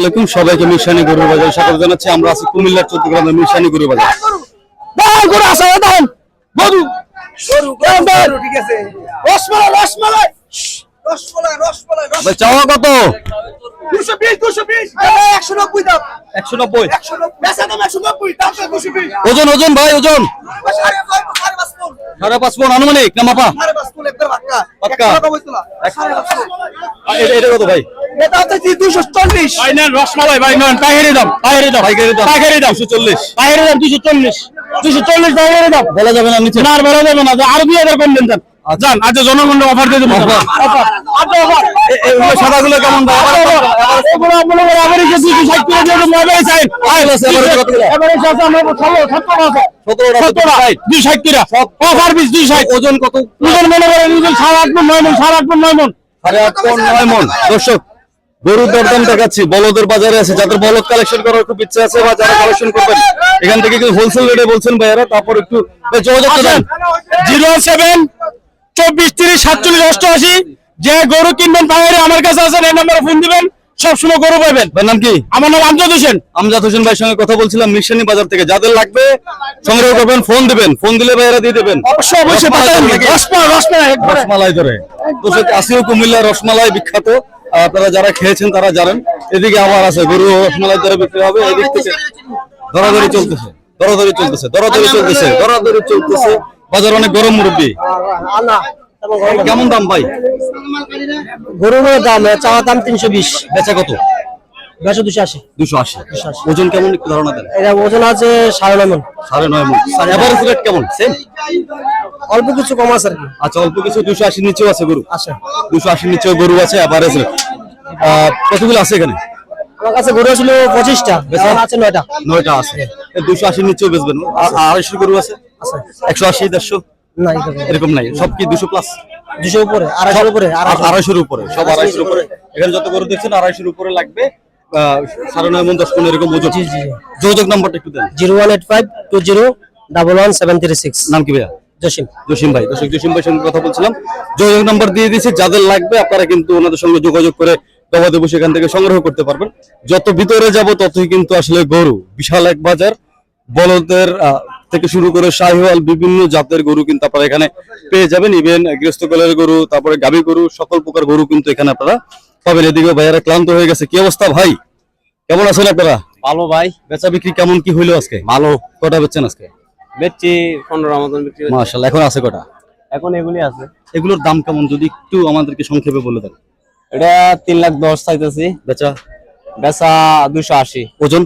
আলাইকুম সবাইকে মিশানি গরুর বাজার স্বাগত জানাচ্ছি। আমরা আছি কুমিল্লার চোদ্দ গ্রামের মিশানি গরুর বাজার। আসা গরু ঠিক আছে। রসমালাই রসমালাই। রসমালাই রসমালাই ভাই চাওয়া কত? ওজন ওজন ভাই ওজন। সাড়ে পাঁচ মন আনুমানিক না মাপা? পাক্কা। এটা কত ভাই? এটা হচ্ছে দুশো চল্লিশ। ভাই নেন রসমালাই ভাই নেন পাইকারি দাম পাইকারি দাম পাইকারি দাম। পাইকারি দাম। দুশো চল্লিশ। পাইকারি দাম দুশো চল্লিশ। দুশো চল্লিশ পাইকারি দাম। বলা যাবে না নিচে। না আর বলা যাবে না আরও দুই হাজার কম দেন যান অফার দিয়ে দেবো। সাদাগুলো কেমন ওজন কত? ওজন মনে করেন সাড়ে আট মন নয় মন সাড়ে আট মন নয় মন সাড়ে আট মন নয় মন দর্শক গরুর দরদাম দেখাচ্ছি। বলদের বাজারে আছে যাদের বলদ কালেকশন করার খুব ইচ্ছা আছে বা যারা কালেকশন করবেন এখান থেকে কিন্তু হোলসেল রেটে বলছেন ভাইয়ারা তারপর একটু যোগাযোগ। করেন জিরো সেভেন চব্বিশ তিরিশ সাতচল্লিশ অষ্টআশি যে গরু কিনবেন পাহাড়ে আমার কাছে আছেন এই নম্বরে ফোন দিবেন সবসময় গরু পাবেন। নাম কি? আমার নাম আমজাদ হোসেন। আমজাদ হোসেন ভাইয়ের সঙ্গে কথা বলছিলাম মিশনি বাজার থেকে। যাদের লাগবে সংগ্রহ করবেন ফোন দিবেন ফোন দিলে ভাইয়ারা দিয়ে দেবেন। অবশ্যই অবশ্যই রসমালাই ধরে আসিও কুমিল্লা রসমালাই বিখ্যাত। আপনারা যারা খেয়েছেন তারা জানেন এদিকে আবার আছে গরু রসমালাই ধরে বিক্রি হবে এদিক থেকে দরাদরি চলতেছে দরাদরি চলতেছে দরাদরি চলতেছে দরাদরি চলতেছে বাজার অনেক গরম মুরব্বী। কেমন দাম ভাই? গরুর দাম চাওয়া দাম তিনশো বিশ। বেচা কত? দুশো আশি। দুশো আশি। ওজন কেমন একটু ধারণা দেন। এটা ওজন আছে সাড়ে নয় মন। সাড়ে নয় মন। এভারেজ রেট কেমন? সেম অল্প কিছু কম আছে আর কি। আচ্ছা অল্প কিছু দুশো আশির নিচেও আছে গরু? আচ্ছা দুশো আশির নিচেও গরু আছে আবার রেট কতগুলো আছে এখানে? আমার কাছে গরু ছিল পঁচিশটা আছে নয়টা। নয়টা আছে। দুশো আশির নিচেও বেচবেন? আড়াইশো গরু আছে? একশো আশি দেড়শো? নাই এরকম নাই। সব কি দুশো প্লাস দুশো উপরে আড়াইশোর উপরে আড়াইশোর উপরে সব আড়াইশোর উপরে। এখানে যত গরু দেখছেন আড়াইশোর উপরে লাগবে। সাড়ে নয় মন দশ মন এরকম ওজন। যোগাযোগ নাম্বারটা একটু দেন। Zero one eight five two zero double one seven three six. নাম কি ভাইয়া? জসিম জসিম ভাই দর্শক জসিম ভাইয়ের সঙ্গে কথা বলছিলাম। যোগাযোগ নাম্বার দিয়ে দিয়েছি যাদের লাগবে আপনারা কিন্তু ওনাদের সঙ্গে যোগাযোগ করে গবাদি পশু এখান থেকে সংগ্রহ করতে পারবেন। যত ভিতরে যাব ততই কিন্তু আসলে গরু। বিশাল এক বাজার। বলদের থেকে শুরু করে শাহিওয়াল বিভিন্ন জাতের গরু কিন্তু আপনারা এখানে পেয়ে যাবেন। ইভেন গৃহস্থকলের গরু তারপরে গাভী গরু সকল প্রকার গরু কিন্তু এখানে আপনারা পাবেন। এদিকে ভাইয়ারা ক্লান্ত হয়ে গেছে। কি অবস্থা ভাই? কেমন আছেন আপনারা? ভালো ভাই। বেচা বিক্রি কেমন কি হইল আজকে? ভালো। কটা বেচছেন আজকে? বেচছি পনেরো মতন বিক্রি হচ্ছে। মাশাল্লাহ এখন আছে কটা? এখন এগুলি আছে। এগুলোর দাম কেমন? যদি একটু আমাদেরকে সংক্ষেপে বলে দেন। এটা তিন লাখ দশ চাইতেছি। বেচা? বেচা দুশো আশি। ওজন?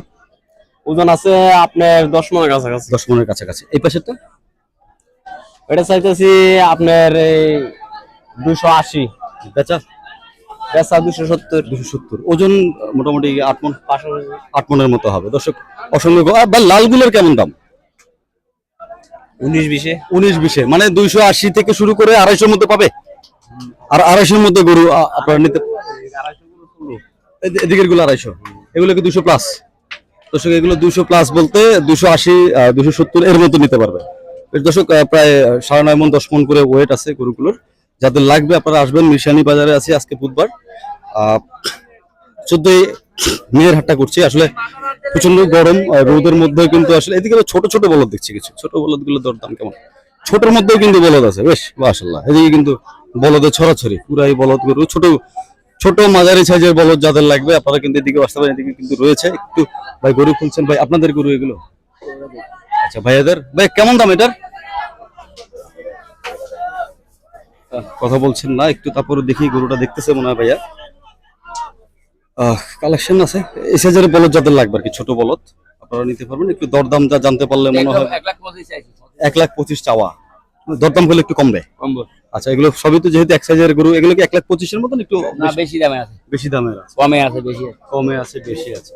ওজন আছে আপনার দশ মনের কাছাকাছি। দশ মনের কাছাকাছি। এই পাশেরটা? এটা চাইতেছি আপনার এই দুশো আশি। বেচা? বেচা দুশো সত্তর। দুশো সত্তর। ওজন আহ, মোটামুটি আট মন? পাশাপাশি আট মনের মতো হবে। দর্শক অসংখ্য বা লালগুলোর কেমন দাম? উনিশ বিশে? উনিশ বিশে। মানে দুইশো আশি থেকে শুরু করে মধ্যে পাবে। আর মধ্যে গরু আপনারা নিতে এগুলো কি প্লাস দর্শক, এগুলো দুশো প্লাস বলতে দুশো আশি দুশো সত্তর এর মতো নিতে পারবে। দর্শক প্রায় সাড়ে নয় মন, দশ মন করে ওয়েট আছে গরুগুলোর। যাদের লাগবে আপনারা আসবেন, মিশানি বাজারে আছি আজকে বুধবার। চোদ্দই মেয়ের হাটটা করছি। আসলে প্রচণ্ড গরম রোদের মধ্যে কিন্তু আসলে এদিকে ছোট ছোট বলদ দেখছি কিছু। ছোট বলদগুলো দরদাম কেমন? ছোটর মধ্যেও কিন্তু বলদ আছে, বেশ মাশাল্লাহ এদিকে কিন্তু বলদের ছড়াছড়ি, পুরাই বলদ গরু। ছোট ছোট মাঝারি সাইজের বলদ যাদের লাগবে, আপনারা কিন্তু এদিকে আসতে পারেন, এদিকে কিন্তু রয়েছে। একটু ভাই গরু খুলছেন, ভাই, আপনাদের গরু এগুলো? আচ্ছা ভাইয়াদের? ভাই, কেমন দাম এটার? কথা বলছেন না, একটু তারপরে দেখি, গরুটা দেখতেছে মনে হয় ভাইয়া। কালেকশন আছে। এই সাইজের বলদ যাদের লাগবে আর কি ছোট বলদ আপনারা নিতে পারবেন। একটু দরদাম যা জানতে পারলে মনে হয় এক লাখ পঁচিশ চাওয়া। দরদাম হলে একটু কমবে আচ্ছা এগুলো সবই তো যেহেতু এক সাইজের গরু এগুলো কি এক লাখ পঁচিশের মতন একটু না বেশি- দামে আছে। বেশি দামের আছে। কমে আছে বেশি কমে আছে বেশি আছে।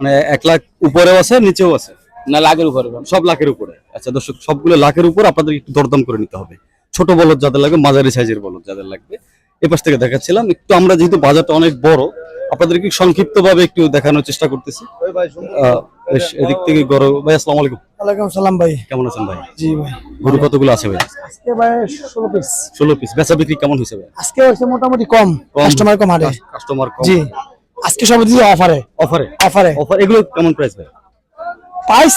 মানে এক লাখ উপরেও আছে নিচেও আছে? না লাখের উপরে সব লাখের উপরে। আচ্ছা দর্শক সবগুলো লাখের উপর আপনাদের একটু দরদাম করে নিতে হবে। ছোট বলদ যাদের লাগবে মাঝারি সাইজের বলদ যাদের লাগবে। এপাশ থেকে দেখাচ্ছিলাম একটু আমরা যেহেতু বাজারটা অনেক বড় আপনাদেরকে সংক্ষিপ্ত ভাবে একটু দেখানোর চেষ্টা করতেছি। এদিক থেকে গরু ভাই আসসালামু আলাইকুম। ওয়ালাইকুম সালাম ভাই। কেমন আছেন ভাই? জি ভাই। গরু কতগুলো আছে ভাই? আজকে ভাই ষোলো পিস ষোলো পিস বেচা বিক্রি কেমন হয়েছে ভাই? আজকে হচ্ছে মোটামুটি কম। কাস্টমার কম কাস্টমার কম। জি। আজকে সব দিচ্ছে অফারে অফারে অফারে অফার এগুলো কেমন প্রাইস ভাই? প্রাইস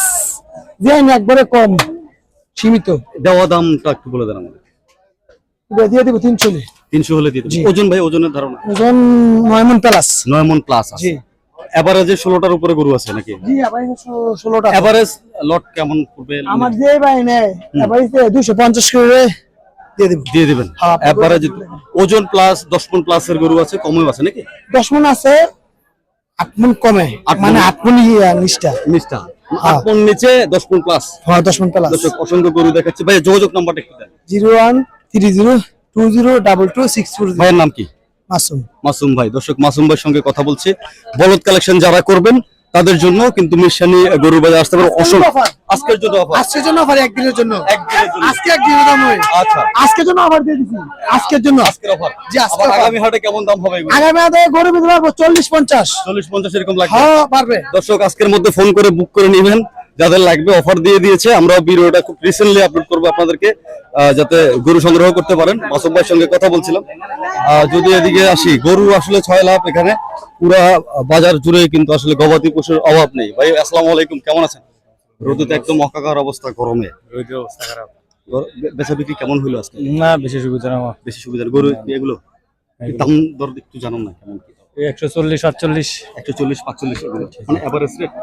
দেন একবারে কম। সীমিত। দেওয়া দামটা একটু বলে দেন আমাদের। দিয়ে দিব তিনশো তিনশো হলে দিয়ে দেবেন। ওজন ভাই ওজনের ধারণা। ওজন নয় মন প্লাস নয় মন প্লাস এভারেজে ষোলোটার উপরে গরু আছে নাকি? ষোলোটা এভারেজ লট কেমন পড়বে? আমার যে ভাই নেয় দুশো পঞ্চাশ করে দিয়ে দিবেন। হ্যাঁ, এভারেজ ওজন প্লাস দশ মন গরু আছে কমেও আছে নাকি? দশ মন আছে আট মন কমে। মানে। আট মন হ্যাঁ। আট মন নিচে দশ মন প্লাস হ্যাঁ দশ মন প্লাস দর্শক অসংখ্য গরু দেখাচ্ছি। ভাই যোগাযোগ নাম্বারটা একটু দেন। Zero one three zero two zero double two six four ভাইয়ের নাম কি? মাসুম। মাসুম ভাই দর্শক মাসুম ভাইয়ের সঙ্গে কথা বলছি। বলদ কালেকশন যারা করবেন তাদের জন্য কিন্তু মিশানি গরু বাজার আসতে পারে। অসংখ্য আজকের জন্য। আজকের জন্য অফার একদিনের জন্য। আজকে একদিনের দাম নয় আচ্ছা। আজকের জন্য অফার দিয়ে দিছি। আজকের জন্য। আজকের অফার। জি, offer। আগামী হাটে কেমন দাম হবে আগামী আদায় গরু বিক্রি পারব চল্লিশ পঞ্চাশ। চল্লিশ পঞ্চাশ এরকম লাগবে। হ্যাঁ পারবে দর্শক আজকের মধ্যে ফোন করে বুক করে নেবেন। যাদের লাগবে অফার দিয়ে দিয়েছে আমরা ভিডিওটা খুব রিসেন্টলি আপলোড করব আপনাদেরকে যাতে গরু সংগ্রহ করতে পারেন। মাসুম ভাইয়ের সঙ্গে কথা বলছিলাম। যদি এদিকে আসি গরু আসলে ছয় লাভ এখানে। পুরা বাজার জুড়ে কিন্তু আসলে গবাদি পশুর অভাব নেই। ভাই আসসালামু আলাইকুম কেমন আছেন? রোদে তো একদম অকাকার অবস্থা গরমে। গর- বে- বেচা বিক্রি কেমন হইল আজকে? না বেশি সুবিধা না বেশি সুবিধা গরু এগুলো? দাম দর একটু জানান না কেমন একশো চল্লিশ আটচল্লিশ একশো চল্লিশ পাঁচচল্লিশ মানে এভারেজ রেট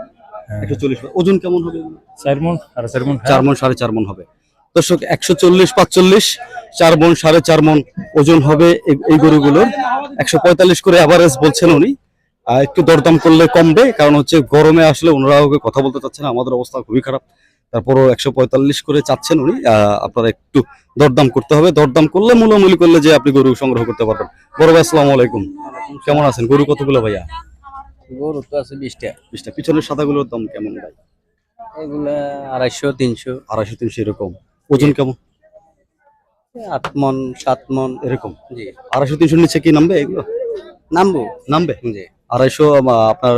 একশো চল্লিশ ওজন কেমন হবে? চার মন আর চার মন চার মন সাড়ে চার মন হবে। দর্শক একশো চল্লিশ পাঁচচল্লিশ চার মন সাড়ে চার মন ওজন হবে এই- গরুগুলোর। একশো পঁয়তাল্লিশ করে অ্যাভারেজ বলছেন উনি। একটু দরদাম করলে কমবে কারণ হচ্ছে গরমে আসলে ওনারা ওকে কথা বলতে চাচ্ছেন আমাদের অবস্থা খুবই খারাপ। তারপরও একশো পঁয়তাল্লিশ করে চাচ্ছেন উনি। আহ, আপনারা একটু দরদাম করতে হবে। দরদাম করলে মূলামূলি করলে যে আপনি গরু সংগ্রহ করতে পারবেন। বড় ভাই আসসালামু আলাইকুম। কেমন আছেন? গরু কতগুলো ভাইয়া? গরু তো আছে বিশটা। বিশটা। পিছনের সাদাগুলোর দাম কেমন ভাই? এগুলা আড়াইশো তিনশো। আড়াইশো তিনশো এরকম। ওজন কেমন? আট মন সাত মন। এরকম। জি। আড়াইশো তিনশোর নিচে কি নামবে এগুলো? নামবো। নামবে? জি। আড়াইশো আপনার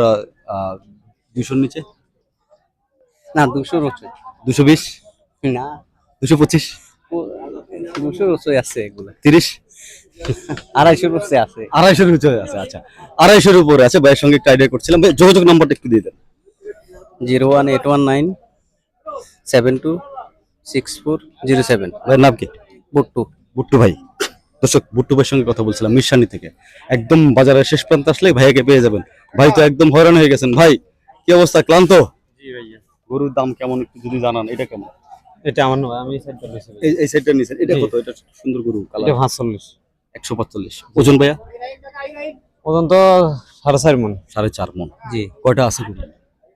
দুশোর নিচে? না দুশো রোচে দুশো বিশ? না। দুশো পঁচিশ? দুশো রোচে আছে এগুলা। তিরিশ? আড়াইশো রোচে আছে। আড়াইশোর ভিতরে আছে আচ্ছা। আড়াইশোর উপরে আছে ভাইয়ের সঙ্গে একটু আইডিয়া করছিলাম। ভাই, যোগাযোগ নাম্বারটা একটু দিয়ে দেন। Zero one eight one nine seven two six four zero seven. ভাইয়ের নাম কি? বুট্টু। বুট্টু ভাই। দর্শক বুট্টু ভাইয়ের সঙ্গে কথা বলছিলাম মিশানি থেকে। একদম বাজারের শেষ প্রান্তে আসলে ভাইয়াকে পেয়ে যাবেন। ভাই তো একদম হয়রান হয়ে গেছেন। ভাই কি অবস্থা? ক্লান্ত? গরুর দাম কেমন একটু যদি জানান এটা কেমন? এটা আমার নয় আমি সাইডটা বেশি এই এই সাইডটা নিছেন। এটা কত? এটা সুন্দর গরু কালার এটা পাঁচচল্লিশ। একশো পাঁচচল্লিশ ওজন ভাইয়া? ওজন তো সাড়ে চার মন। সাড়ে চার মন। জি। কয়টা আছে গরু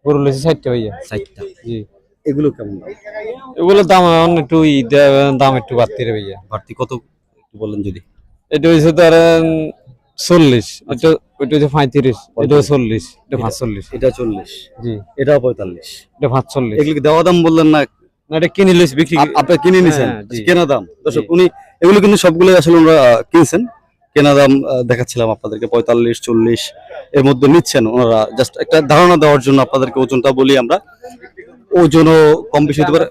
গরু লেছে ষাটটা ভাইয়া। ষাটটা। জি। এগুলো কেমন দাম? দাম একটু দাম একটু বাড়তি রে ভাইয়া। বাড়তি কত একটু বলেন যদি। এটা হচ্ছে ধরেন চল্লিশ এটা ওইটা হচ্ছে পঁয়ত্রিশ এটা চল্লিশ এটা পাঁচচল্লিশ। এটা চল্লিশ। জি। এটা পঁয়তাল্লিশ। এটা পাঁচচল্লিশ। এগুলো দেওয়া দাম বললেন না? এটা কিনে লিস বিক্রি আপনি কিনে নিছেন? হ্যাঁ, কেনা দাম? দর্শক উনি এগুলো কিন্তু সবগুলো আসলে ওনারা কিনছেন। কেনা দাম দেখাচ্ছিলাম আপনাদেরকে পঁয়তাল্লিশ চল্লিশ এর মধ্যে নিচ্ছেন ওনারা। জাস্ট একটা ধারণা দেওয়ার জন্য আপনাদেরকে ওজনটা বলি আমরা। ওজনও কম বেশি হতে পারে।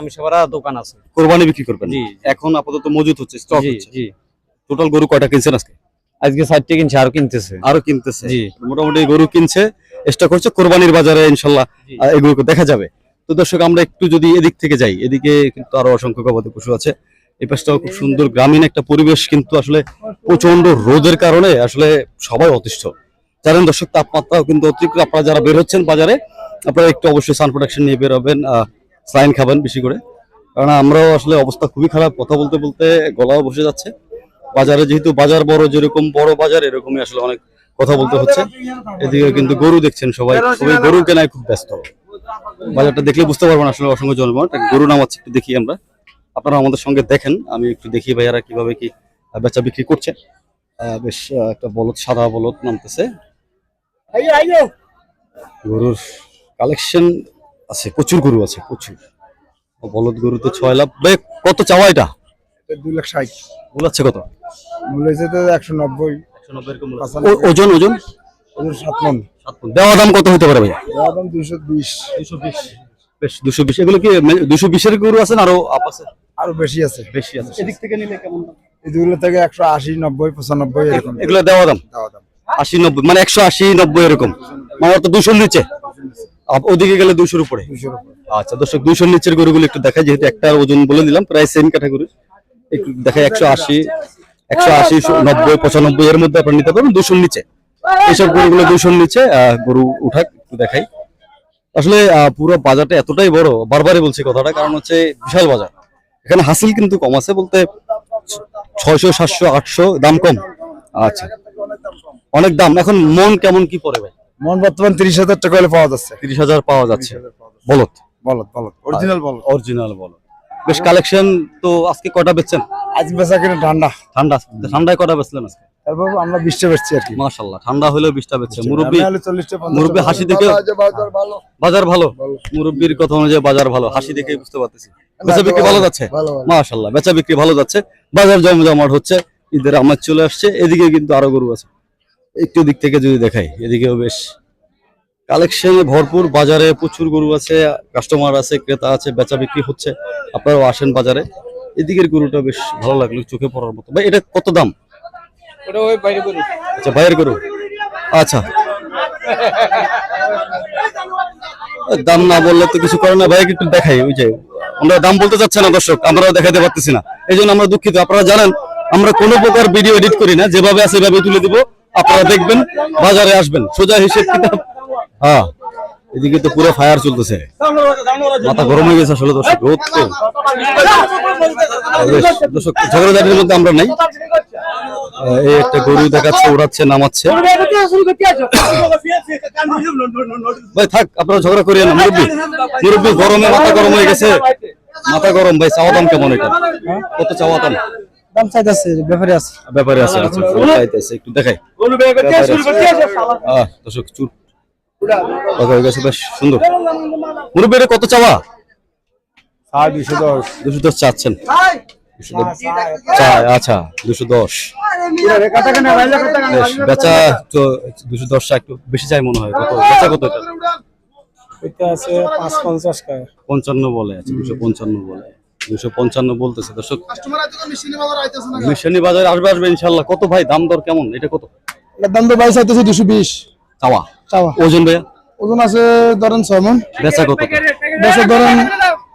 আমি সবার দোকান আছে। কোরবানি বিক্রি করবেন? এখন আপাতত মজুদ হচ্ছে স্টক হচ্ছে। টোটাল গরু কয়টা কিনছেন আজকে? আজকে ষাটটা কিনছে আর কিনতেছে। আরও কিনতেছে। মোটামুটি গরু কিনছে স্টক হচ্ছে কোরবানির বাজারে ইনশাল্লাহ। এগুলোকে দেখা যাবে। তো দর্শক আমরা একটু যদি এদিক থেকে যাই এদিকে কিন্তু আরও অসংখ্য গবাদি পশু আছে। এই পাশটাও খুব সুন্দর গ্রামীণ একটা পরিবেশ কিন্তু আসলে প্রচণ্ড রোদের কারণে আসলে সবাই অতিষ্ঠ। জানেন দর্শক তাপমাত্রাও কিন্তু অতিরিক্ত। আপনারা যারা বের হচ্ছেন বাজারে আপনারা একটু অবশ্যই সান প্রোটেকশন নিয়ে বের হবেন স্লাইন খাবেন বেশি করে। কারণ আমরাও আসলে অবস্থা খুবই খারাপ। কথা বলতে বলতে গলাও বসে যাচ্ছে। বাজারে যেহেতু বাজার বড় যেরকম বড় বাজার এরকমই আসলে অনেক কথা বলতে হচ্ছে। এদিকে কিন্তু গরু দেখছেন সবাই। সবাই গরু কেনায় খুব ব্যস্ত। বাজারটা দেখলে বুঝতে পারবেন আসলে অসংখ্য একটা গরু নামাচ্ছে একটু দেখি আমরা। আপনারা আমাদের সঙ্গে দেখেন। আমি একটু দেখি ভাইয়ারা কীভাবে কি বেচা বিক্রি করছে। বেশ একটা বলদ সাদা বলদ নামতেছে। গরুর কালেকশন আছে প্রচুর গরু আছে প্রচুর। বলদ গরু তো ছয় লাখ ভাই কত চাওয়া এটা? দুই লাখ ষাট। বলাচ্ছে কত? মূল্য হয়েছে তো একশো নব্বই। ওজন ওজন? সাত মন। সাত। দেওয়া দাম কত হতে পারে ভাইয়া? দেওয়া দাম দুইশো বিশ। বেশ। দুশো বিশ। এগুলো কি দুশো বিশের গরু আছে না আরও আপ আছে? আরও বেশি আছে। বেশি আছে। এদিক থেকে নিলে কেমন দাম? এগুলো থেকে একশো আশি নব্বই পঁচানব্বই এরকম। এগুলো দেওয়া দাম? দেওয়া দাম। আশি নব্বই মানে একশো আশি নব্বই এরকম। মানে তো দুশোর নিচে? ওদিকে গেলে দুশোর উপরে? আচ্ছা দর্শক দুশোর নিচের গরুগুলো একটু দেখাই যেহেতু একটা ওজন বলে দিলাম প্রায় সেম ক্যাটাগরি একটু দেখাই একশো আশি একশো আশি নব্বই পঁচানব্বই এর মধ্যে আপনার নিতে পারবেন দুশোর নিচে। এইসব গরুগুলো দুশোর নিচে আহ, গরু উঠাক একটু দেখাই। আসলে আহ, পুরো বাজারটা এতটাই বড় বারবারই বলছি কথাটা কারণ হচ্ছে বিশাল বাজার। এখানে হাসিল কিন্তু কম আছে বলতে ছয়শো সাতশো আটশো দাম কম। আচ্ছা। অনেক দাম। এখন মন কেমন কি পড়ে ভাই? মন বর্তমান তিরিশ হাজার টাকা হলে পাওয়া যাচ্ছে। তিরিশ হাজার পাওয়া যাচ্ছে। বলত বলত বলত অরিজিনাল বলত অরিজিনাল বলত বেশ কালেকশন তো আজকে কটা বেচছেন? আজ বেচা কিনা ঠান্ডা। ঠান্ডা। ঠান্ডায় কটা বেচলেন আজকে? তারপর আমরা বিশটা বেচছি আর কি। মাশাল্লাহ ঠান্ডা হলেও বিশটা বেচছে মুরব্বী মুরব্বী হাসি দেখে বাজার ভালো। মুরব্বীর কথা অনুযায়ী বাজার ভালো। হাসি দেখে বুঝতে পারতেছি। বেচা বিক্রি ভালো যাচ্ছে। মাশাল্লাহ বেচা বিক্রি ভালো যাচ্ছে। বাজার জমজমাট হচ্ছে। ঈদের আমার চলে আসছে। এদিকে কিন্তু আরও গরু আছে। একটু দিক থেকে যদি দেখাই এদিকেও বেশ। কালেকশনে ভরপুর বাজারে প্রচুর গরু আছে কাস্টমার আছে ক্রেতা আছে বেচা বিক্রি হচ্ছে। আপনারাও আসেন বাজারে। এদিকের গরুটা বেশ ভালো লাগল চোখে পড়ার মতো। ভাই এটা কত দাম? আচ্ছা আচ্ছা। দাম না বললে তো কিছু করে না। ভাই একটু দেখাই, ওই যে। আমরা দাম বলতে চাচ্ছে না, দর্শক। আমরাও দেখাতে পারতেছি না। এই জন্য আমরা দুঃখিত। আপনারা জানেন, আমরা কোনো প্রকার ভিডিও এডিট করি না। যেভাবে আছে সেভাবে তুলে দিব। আপনারা দেখবেন, বাজারে আসবেন। সোজা হিসেব কিতাব। হ্যাঁ। এদিকে তো পুরো ফায়ার চলতেছে। মাথা গরম হয়ে গেছে আসলে দর্শক রোদ তো। দর্শক ঝগড়াঝাটির মধ্যে আমরা নাই। এই একটা গরু দেখাচ্ছে ওড়াচ্ছে নামাচ্ছে। ভাই থাক আপনারা ঝগড়া করিয়েন না মুরব্বী। মুরব্বী গরমে মাথা গরম হয়ে গেছে। মাথা গরম ভাই চাওয়া দাম কেমন এটা? কত চাওয়া দাম? দাম চাইতেছে ব্যাপারে আছে। ব্যাপারে আছে আচ্ছা চাইতেছে একটু দেখাই। আহ দর্শক চুর গেছে বেশ সুন্দর। মুরব্বী কত চাওয়া? দুশো দশ। দুশো দশ চাচ্ছেন। আচ্ছা দুশো দশ। বেচা তো দুশো দশটা একটু বেশি চাই মনে হয়। কত? বেচা কত এটা? আছে পাঁচ পঞ্চাশ পঞ্চান্ন বলে আছে দুশো পঞ্চান্ন বলে। দুশো পঞ্চান্ন বলতেছে দর্শক। মিশনি বাজারে আসবে আসবে ইনশাল্লাহ। কত ভাই? দাম দর কেমন? এটা কত? দাম তো বাইশ চাইতেছে দুশো বিশ। চাওয়া চাওয়া ওজন ভাইয়া? ওজন আছে ধরেন ছয় মন বেচা কত? বেচা ধরেন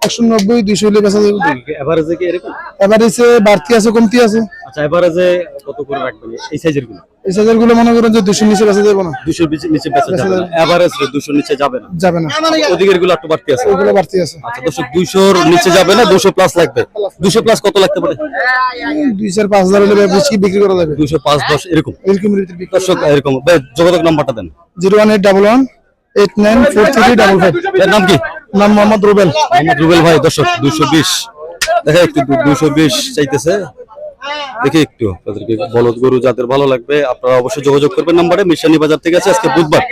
একশো নব্বই দুইশো হলে বেচা যাবে। এভারেজে কি এরকম? এভারেজে বাড়তি আছে কমতি আছে। আচ্ছা এভারেজে কত করে রাখবেন? এই সাইজেরগুলো এই সাইজেরগুলো মনে করেন যে দুশো নিচে বেচা যাবে না? দুশোর নিচে বেচা যাবে না। এভারেজ দুশোর নিচে যাবে না। যাবে না। ওদিকেরগুলো একটু বাড়তি আছে। ওগুলো বাড়তি আছে। আচ্ছা দর্শক দুইশোর নিচে যাবে না দুশো প্লাস লাগবে। দুশো প্লাস কত লাগতে পারে? দুই চার পাঁচ হাজার হলে বেশি বিক্রি করা যাবে। দুশো পাঁচ দশ এরকম। এরকম দর্শক এরকম। যোগাযোগ নাম্বারটা দেন। Zero one eight double one eight nine four three double five. এর নাম কি? নাম মোহাম্মদ রুবেল। মোহাম্মদ রুবেল ভাই দর্শক দুশো বিশ। দেখা একটু দুশো বিশ চাইতেছে। দেখি একটু আপনাদেরকে বলদ গরু যাদের ভালো লাগবে আপনারা অবশ্যই যোগাযোগ করবেন নাম্বারে। মিশানি বাজার থেকে আছে আজকে বুধবার।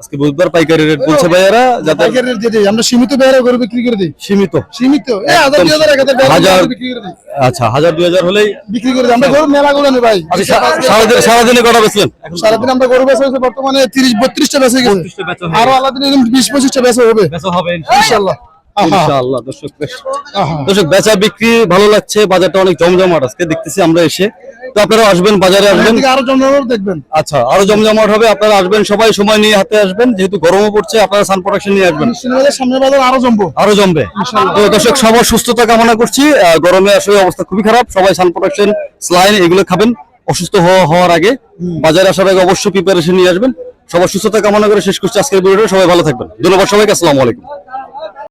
আজকে বুধবার পাইকারি রেট বলছে ভাইয়ারা যাদের পাইকারের যে আমরা সীমিত বেহারা করে বিক্রি করে দিই। সীমিত। সীমিত। এ হাজার দুই হাজার বিক্রি করে দিই। আচ্ছা হাজার দুই হাজার হলেই বিক্রি করে দিই। আমরা গরু মেলা গুলো নেই ভাই। আচ্ছা সারাদিন সারাদিনে কটা বেচলেন? সারাদিন আমরা গরু বেচা হয়েছে বর্তমানে তিরিশ বত্রিশটা বেচে গেছে। আরও আল্লাহ দিন এরকম বিশ পঁচিশটা বেচা হবে। বেচা হবে ইনশাল্লাহ। আহা, ইনশাআল্লাহ দর্শক দর্শক বেচা বিক্রি ভালো লাগছে বাজারটা অনেক জমজমাট আজকে দেখতেছি আমরা এসে। তো আপনারা আসবেন বাজারে আসবেন। আরও জমজমাট দেখবেন। আচ্ছা আরও জমজমাট হবে আপনারা আসবেন সবাই সময় নিয়ে হাতে আসবেন যেহেতু গরমও পড়ছে আপনারা সান প্রোডাকশন নিয়ে আসবেন। সামনে বাজার আরও জমবো। আরও জমবে। তো দর্শক সবার সুস্থতা কামনা করছি গরমে আসলে অবস্থা খুবই খারাপ সবাই সান প্রোডাকশন স্লাইন এগুলো খাবেন অসুস্থ হওয়া হওয়ার আগে। বাজারে আসার আগে অবশ্যই প্রিপারেশন নিয়ে আসবেন। সবার সুস্থতা কামনা করে শেষ করছি আজকের ভিডিওটা সবাই ভালো থাকবেন। ধন্যবাদ সবাইকে আসসালামু আলাইকুম।